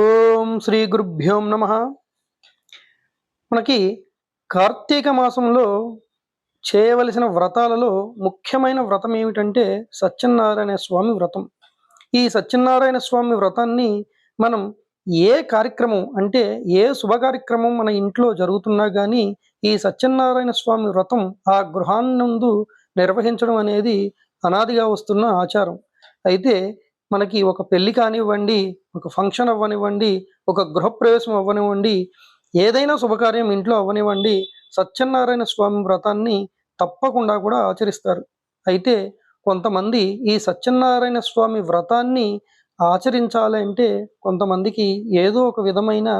ఓం శ్రీ గురుభ్యోం నమ. మనకి కార్తీక మాసంలో చేయవలసిన వ్రతాలలో ముఖ్యమైన వ్రతం ఏమిటంటే సత్యనారాయణ స్వామి వ్రతం. ఈ సత్యనారాయణ స్వామి వ్రతాన్ని మనం ఏ కార్యక్రమం అంటే ఏ శుభ కార్యక్రమం మన ఇంట్లో జరుగుతున్నా కానీ ఈ సత్యనారాయణ స్వామి వ్రతం ఆ గృహాన్నందు నిర్వహించడం అనేది అనాదిగా వస్తున్న ఆచారం. అయితే మనకి ఒక పెళ్ళి కానివ్వండి ఒక ఫంక్షన్ అవ్వనివ్వండి ఒక గృహప్రవేశం అవ్వనివ్వండి ఏదైనా శుభకార్యం ఇంట్లో అవ్వనివ్వండి సత్యనారాయణ స్వామి వ్రతాన్ని తప్పకుండా కూడా ఆచరిస్తారు. అయితే కొంతమంది ఈ సత్యనారాయణ స్వామి వ్రతాన్ని ఆచరించాలంటే కొంతమందికి ఏదో ఒక విధమైన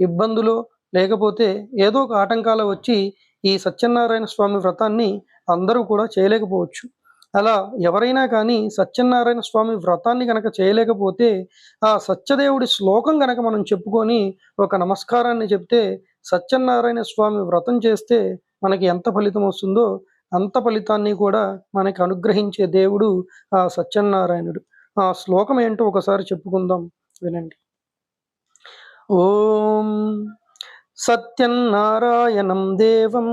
ఇబ్బందులు లేకపోతే ఏదో ఒక ఆటంకాలు వచ్చి ఈ సత్యనారాయణ స్వామి వ్రతాన్ని అందరూ కూడా చేయలేకపోవచ్చు. అలా ఎవరైనా కానీ సత్యనారాయణ స్వామి వ్రతాన్ని కనుక చేయలేకపోతే ఆ సత్యదేవుడి శ్లోకం కనుక మనం చెప్పుకొని ఒక నమస్కారాన్ని చెప్తే సత్యనారాయణ స్వామి వ్రతం చేస్తే మనకి ఎంత ఫలితం వస్తుందో అంత ఫలితాన్ని కూడా మనకి అనుగ్రహించే దేవుడు ఆ సత్యనారాయణుడు. ఆ శ్లోకం ఏంటో ఒకసారి చెప్పుకుందాం. వినండి. ఓం సత్యనారాయణం దేవం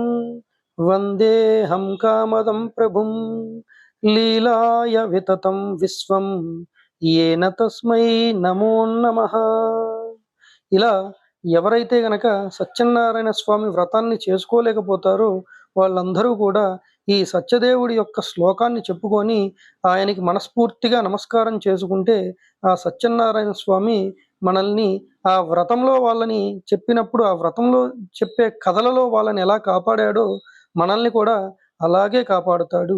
వందేహం కామదం ప్రభుం లీలాయ వితతం విశ్వం. ఏన తస్మై నమో నమ. ఇలా ఎవరైతే గనక సత్యనారాయణ స్వామి వ్రతాన్ని చేసుకోలేకపోతారో వాళ్ళందరూ కూడా ఈ సత్యదేవుడి యొక్క శ్లోకాన్ని చెప్పుకొని ఆయనకి మనస్ఫూర్తిగా నమస్కారం చేసుకుంటే ఆ సత్యనారాయణ స్వామి మనల్ని ఆ వ్రతంలో వాళ్ళని చెప్పినప్పుడు ఆ వ్రతంలో చెప్పే కథలలో వాళ్ళని ఎలా కాపాడాడో మనల్ని కూడా అలాగే కాపాడుతాడు.